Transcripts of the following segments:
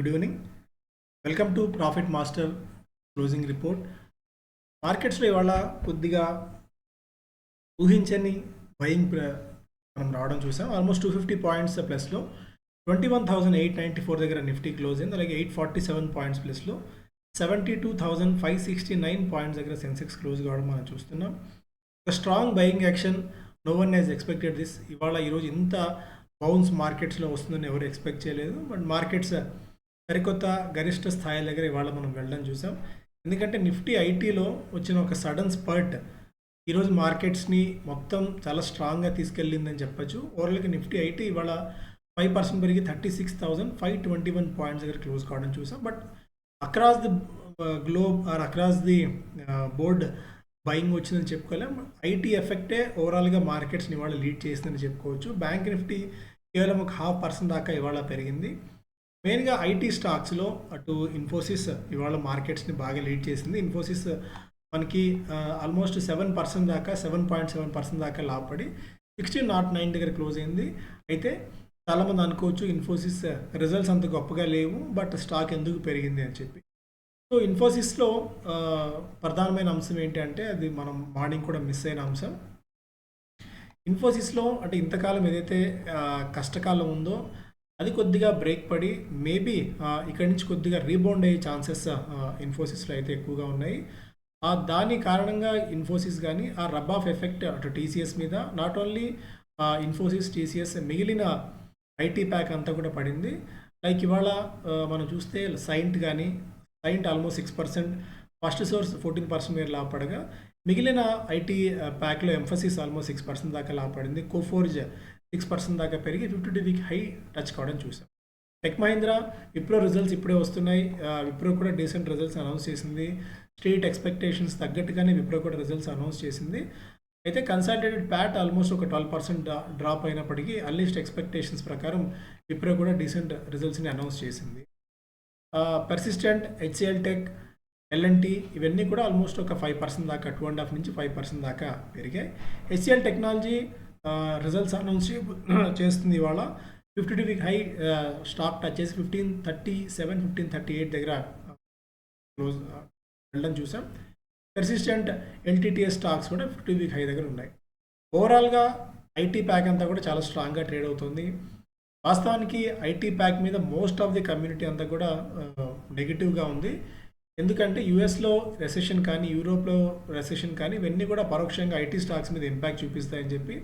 Good evening welcome to Profit Master closing report మార్కెట్స్లో ఇవాళ కొద్దిగా ఊహించని బయింగ్ మనం రావడం చూసాం. ఆల్మోస్ట్ టూ ఫిఫ్టీ పాయింట్స్ ప్లస్లో twenty one thousand eight ninety four దగ్గర నిఫ్టీ క్లోజ్ అయింది. అలాగే ఎయిట్ ఫార్టీ సెవెన్ పాయింట్స్ ప్లస్లో seventy two thousand five sixty nine points దగ్గర సెన్సెక్స్ క్లోజ్ కావడం మనం చూస్తున్నాం. ఒక strong buying action no one has expected this ఇవాళ ఈరోజు ఇంత బౌన్స్ మార్కెట్స్లో వస్తుందని ఎవరు ఎక్స్పెక్ట్ చేయలేదు. బట్ మార్కెట్స్ సరికొత్త గరిష్ట స్థాయి దగ్గర ఇవాళ మనం వెళ్ళడం చూసాం. ఎందుకంటే నిఫ్టీ ఐటీలో వచ్చిన ఒక సడన్ స్పర్ట్ ఈరోజు మార్కెట్స్ని మొత్తం చాలా స్ట్రాంగ్గా తీసుకెళ్ళిందని చెప్పొచ్చు. ఓవరాల్గా నిఫ్టీ ఐటీ ఇవాళ ఫైవ్ పర్సెంట్ పెరిగి thirty six thousand five twenty one points దగ్గర క్లోజ్ కావడం చూసాం. But across the globe or across the board buying వచ్చిందని చెప్పుకోలేం. ఐటీ ఎఫెక్టే ఓవరాల్గా మార్కెట్స్ని ఇవాళ లీడ్ చేసిందని చెప్పుకోవచ్చు. బ్యాంక్ నిఫ్టీ కేవలం ఒక హాఫ్ పర్సెంట్ దాకా ఇవాళ పెరిగింది. మెయిన్గా ఐటీ స్టాక్స్లో అటు ఇన్ఫోసిస్ ఇవాళ మార్కెట్స్ని బాగా లీడ్ చేసింది. ఇన్ఫోసిస్ మనకి ఆల్మోస్ట్ సెవెన్ పర్సెంట్ దాకా సెవెన్ పాయింట్ సెవెన్ పర్సెంట్ దాకా లాభపడి సిక్స్టీన్ నాట్ నైన్ దగ్గర క్లోజ్ అయింది. అయితే చాలామంది అనుకోవచ్చు ఇన్ఫోసిస్ రిజల్ట్స్ అంత గొప్పగా లేవు బట్ స్టాక్ ఎందుకు పెరిగింది అని చెప్పి. సో ఇన్ఫోసిస్లో ప్రధానమైన అంశం ఏంటంటే అది మనం మార్నింగ్ కూడా మిస్ అయిన అంశం. ఇన్ఫోసిస్లో అంటే ఇంతకాలం ఏదైతే కష్టకాలం ఉందో అది కొద్దిగా బ్రేక్ పడి మేబీ ఇక్కడి నుంచి కొద్దిగా రీబౌండ్ అయ్యే ఛాన్సెస్ ఇన్ఫోసిస్లో అయితే ఎక్కువగా ఉన్నాయి. దాని కారణంగా ఇన్ఫోసిస్ కానీ ఆ రబ్ ఆఫ్ ఎఫెక్ట్ అటు టీసీఎస్ మీద నాట్ ఓన్లీ ఇన్ఫోసిస్ టీసీఎస్ మిగిలిన ఐటీ ప్యాక్ అంతా కూడా పడింది. లైక్ ఇవాళ మనం చూస్తే సైంట్ కానీ Cyient almost six percent Firstsource fourteen percent మీరు లాభపడగా మిగిలిన ఐటీ ప్యాక్లో ఎంఫసిస్ ఆల్మోస్ట్ సిక్స్ పర్సెంట్ దాకా లాభపడింది కోఫోర్జ్ సిక్స్ పర్సెంట్ దాకా పెరిగి fifty two week high touch కావడం చూసాం. టెక్ మహీంద్రా విప్రో రిజల్ట్స్ ఇప్పుడే వస్తున్నాయి. విప్రో కూడా డీసెంట్ రిజల్ట్స్ అనౌన్స్ చేసింది. స్ట్రీట్ ఎక్స్పెక్టేషన్స్ తగ్గట్టుగానే విప్రో కూడా రిజల్ట్స్ అనౌన్స్ చేసింది. అయితే కన్సల్టేటెడ్ ప్యాట్ ఆల్మోస్ట్ ఒక ట్వెల్వ్ పర్సెంట్ డ్రాప్ అయినప్పటికీ అల్లీస్ట్ ఎక్స్పెక్టేషన్స్ ప్రకారం విప్రో కూడా డీసెంట్ రిజల్ట్స్ని అనౌన్స్ చేసింది. Persistent HCL tech L and T ఇవన్నీ కూడా ఆల్మోస్ట్ ఒక ఫైవ్ పర్సెంట్ దాకా టూ అండ్ హాఫ్ నుంచి ఫైవ్ పర్సెంట్ దాకా పెరిగాయి. హెచ్సిఎల్ టెక్నాలజీ రిజల్ట్స్ అనౌన్స్ చేస్తుంది ఇవాళ. Fifty two week high stock touch చేసి fifteen thirty seven fifteen thirty eight దగ్గర క్లోజ్ వెళ్ళడం చూసాం. పెర్సిస్టెంట్ ఎల్టీటీఎస్ స్టాక్స్ కూడా ఫిఫ్టీ వీక్ హై దగ్గర ఉన్నాయి. ఓవరాల్గా ఐటీ ప్యాక్ అంతా కూడా చాలా స్ట్రాంగ్గా ట్రేడ్ అవుతుంది. వాస్తవానికి ఐటీ ప్యాక్ మీద మోస్ట్ ఆఫ్ ది కమ్యూనిటీ అంతా కూడా నెగిటివ్గా ఉంది. ఎందుకంటే యూఎస్లో రెసెషన్ కానీ యూరోప్లో రెసెషన్ కానీ ఇవన్నీ కూడా పరోక్షంగా ఐటీ స్టాక్స్ మీద ఇంపాక్ట్ చూపిస్తాయని చెప్పి.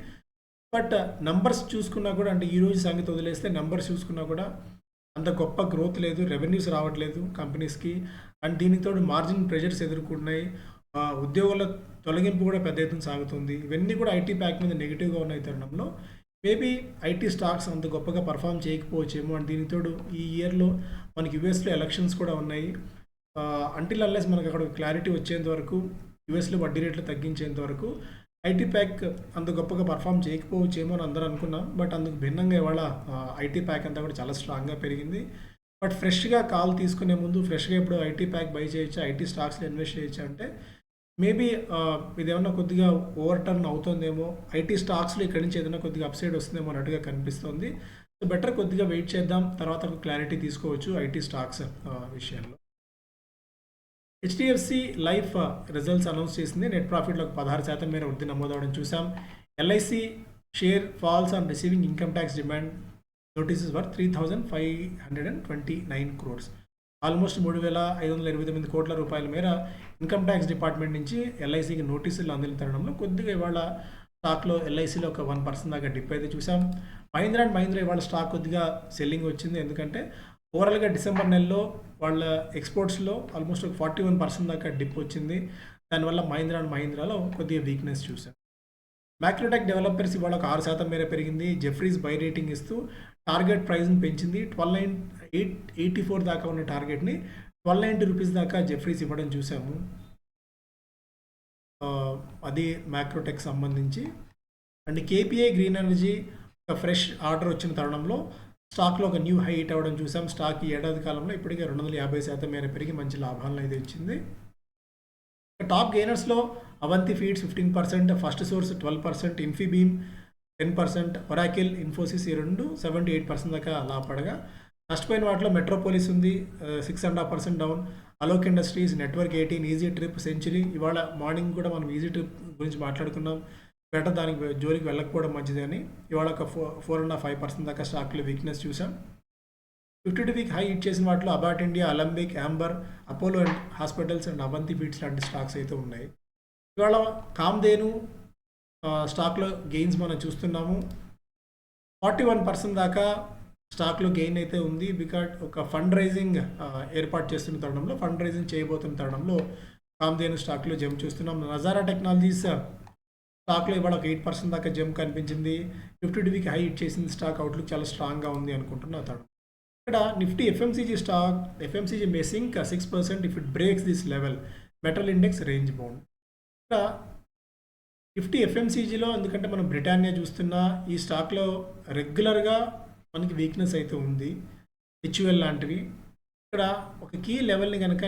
బట్ నంబర్స్ uh, చూసుకున్నా కూడా అంటే ఈ రోజు సంగతి వదిలేస్తే నెంబర్స్ చూసుకున్నా కూడా అంత గొప్ప గ్రోత్ లేదు రెవెన్యూస్ రావట్లేదు కంపెనీస్కి అండ్ దీనితో మార్జిన్ ప్రెషర్స్ ఎదుర్కొన్నాయి ఉద్యోగుల తొలగింపు కూడా పెద్ద ఎత్తున సాగుతుంది. ఇవన్నీ కూడా ఐటీ ప్యాక్ మీద నెగిటివ్గా ఉన్న తరుణంలో. మేబీ ఐటీ స్టాక్స్ అంత గొప్పగా పర్ఫామ్ చేయకపోవచ్చేమో. అండ్ దీనితోడు ఈ ఇయర్లో మనకి యుఎస్లో ఎలక్షన్స్ కూడా ఉన్నాయి. అంటిల్ అన్లెస్ మనకు అక్కడ క్లారిటీ వచ్చేంత వరకు యుఎస్లో వడ్డీ రేట్లు తగ్గించేంత వరకు ఐటీ ప్యాక్ అంత గొప్పగా పర్ఫామ్ చేయకపోవచ్చేమో అని అందరూ అనుకున్నాం. బట్ అందుకు భిన్నంగా ఇవాళ ఐటీ ప్యాక్ అంతా కూడా చాలా స్ట్రాంగ్గా పెరిగింది. బట్ ఫ్రెష్గా కాల్ తీసుకునే ముందు ఫ్రెష్గా ఇప్పుడు ఐటీ ప్యాక్ బై చేయొచ్చు ఐటీ స్టాక్స్లో ఇన్వెస్ట్ చేయొచ్చు అంటే మేబీ ఇదేమన్నా కొద్దిగా ఓవర్ టర్న్ అవుతుందేమో ఐటీ స్టాక్స్లో ఇక్కడి నుంచి ఏదైనా కొద్దిగా అప్సైడ్ వస్తుందేమో అన్నట్టుగా కనిపిస్తుంది. సో బెటర్ కొద్దిగా వెయిట్ చేద్దాం తర్వాత క్లారిటీ తీసుకోవచ్చు ఐటీ స్టాక్స్ విషయంలో. హెచ్డిఎఫ్సి లైఫ్ రిజల్ట్స్ అనౌన్స్ చేసింది. నెట్ ప్రాఫిట్లో పదహారు శాతం మేర వృద్ధి నమోదవడం చూసాం LIC share falls on receiving income tax demand notices worth three thousand five hundred and twenty nine crores almost మూడు వేల ఐదు వందల ఇరవై తొమ్మిది కోట్ల రూపాయల మేర ఇన్కమ్ ట్యాక్స్ డిపార్ట్మెంట్ నుంచి ఎల్ఐసికి నోటీసులు అందిన తరుణంలో కొద్దిగా ఇవాళ స్టాక్లో ఎల్ఐసిలో ఒక వన్ పర్సెంట్ దాకా డిప్ అయితే చూసాం మహీంద్రా అండ్ మహీంద్రా ఇవాళ స్టాక్ కొద్దిగా సెల్లింగ్ వచ్చింది. ఎందుకంటే ఓవరాల్గా డిసెంబర్ నెలలో వాళ్ళ ఎక్స్పోర్ట్స్లో ఆల్మోస్ట్ ఒక ఫార్టీ వన్ పర్సెంట్ దాకా డిప్ వచ్చింది. దానివల్ల మహీంద్రా అండ్ మహీంద్రాలో కొద్దిగా వీక్నెస్ చూసాం. మ్యాక్రోటెక్ డెవలపర్స్ ఇవాళ ఒక ఆరు శాతం మేర పెరిగింది. జెఫ్రీస్ బై రేటింగ్ ఇస్తూ టార్గెట్ ప్రైస్ని పెంచింది. Twelve nine eight eighty four దాకా ఉన్న టార్గెట్ని ట్వెల్వ్ నైంటీ రూపీస్ దాకా జెఫ్రీస్ ఇవ్వడం చూసాము. అది మ్యాక్రోటెక్ సంబంధించి. అండ్ కేపీఐ గ్రీన్ ఎనర్జీ ఒక ఫ్రెష్ ఆర్డర్ వచ్చిన తరుణంలో స్టాక్లో ఒక న్యూ హైట్ అవ్వడం చూసాం. స్టాక్ ఈ ఏడాది కాలంలో ఇప్పటికే రెండు వందల యాభై శాతం మేర పెరిగి మంచి లాభాలను అయితే ఇచ్చింది. Top గెయినర్స్లో Avanti Feeds fifteen percent Firstsource twelve percent Infibeam ten percent Oracle Infosys ఈ రెండు సెవెంటీ ఎయిట్ పర్సెంట్ దాకా లాభపడగా. నష్టపోయిన వాటిలో మెట్రోపోలిస్ ఉంది six and half percent down. Alok Industries Network Eighteen Easy Trip Century. ఇవాళ మార్నింగ్ కూడా మనం ఈజీ ట్రిప్ గురించి మాట్లాడుకున్నాం. బెటర్ దానికి జోలికి వెళ్ళకపోవడం మంచిది అని ఇవాళ ఒక four four and five percent దాకా స్టాక్లో వీక్నెస్ చూసాం fifty two week high hit చేసిన వాటిలో Abbott India Alembic Amber Apollo and hospitals and Avanti Feeds లాంటి స్టాక్స్ అయితే ఉన్నాయి. ఇవాళ కామ్దేను స్టాక్లో గెయిన్స్ మనం చూస్తున్నాము. ఫార్టీ వన్ పర్సెంట్ దాకా స్టాక్లో గెయిన్ అయితే ఉంది. బికాట్ ఒక ఫండ్ రైజింగ్ ఏర్పాటు చేస్తున్న తరుణంలో ఫండ్ రైజింగ్ చేయబోతున్న తరుణంలో కామ్దేను స్టాక్లో జంప్ చూస్తున్నాం. నజారా టెక్నాలజీస్ స్టాక్లో ఇవాళ ఒక ఎయిట్ పర్సెంట్ దాకా జంప్ కనిపించింది. నిఫ్టీ డివికి హై హిట్ చేసింది స్టాక్. అవుట్లుక్ చాలా స్ట్రాంగ్గా ఉంది అనుకుంటున్నా అతడు. ఇక్కడ Nifty FMCG stock FMCG messing six percent if it breaks this level. Metal index range bound. ఇక్కడ నిఫ్టీ ఎఫ్ఎంసీజీలో ఎందుకంటే మనం బ్రిటానియా చూస్తున్నా ఈ స్టాక్లో రెగ్యులర్గా మనకి వీక్నెస్ అయితే ఉంది. హెచ్యుఎల్ లాంటివి. ఇక్కడ ఒక కీ లెవెల్ని కనుక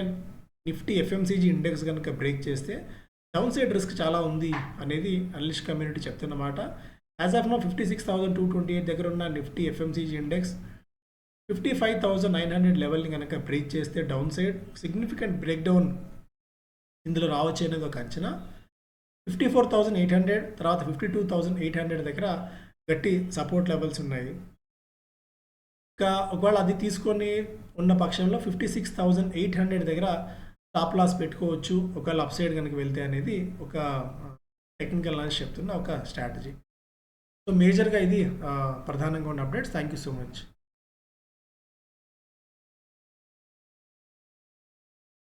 నిఫ్టీ ఎఫ్ఎంసీజీ ఇండెక్స్ కనుక బ్రేక్ చేస్తే డౌన్ సైడ్ రిస్క్ చాలా ఉంది అనేది analyst community చెప్తున్నమాట as of now fifty six thousand two twenty eight దగ్గర ఉన్న Nifty FMCG index fifty five thousand nine hundred లెవెల్ని కనుక బ్రేక్ చేస్తే downside significant breakdown ఇందులో రావచ్చు అనేది ఒక అంచనా. Fifty four thousand eight hundred తర్వాత fifty two thousand eight hundred దగ్గర గట్టి సపోర్ట్ లెవెల్స్ ఉన్నాయి. ఇంకా ఒకవేళ అది తీసుకొని ఉన్న పక్షంలో fifty six thousand eight hundred దగ్గర స్టాప్ లాస్ పెట్టుకోవచ్చు. ఒకవేళ అప్ సైడ్ కనుక వెళ్తే అనేది ఒక టెక్నికల్ నాలెడ్జ్ చెప్తున్న ఒక స్ట్రాటజీ. సో మేజర్గా ఇది ప్రధానంగా ఉన్న updates. Thank you so much.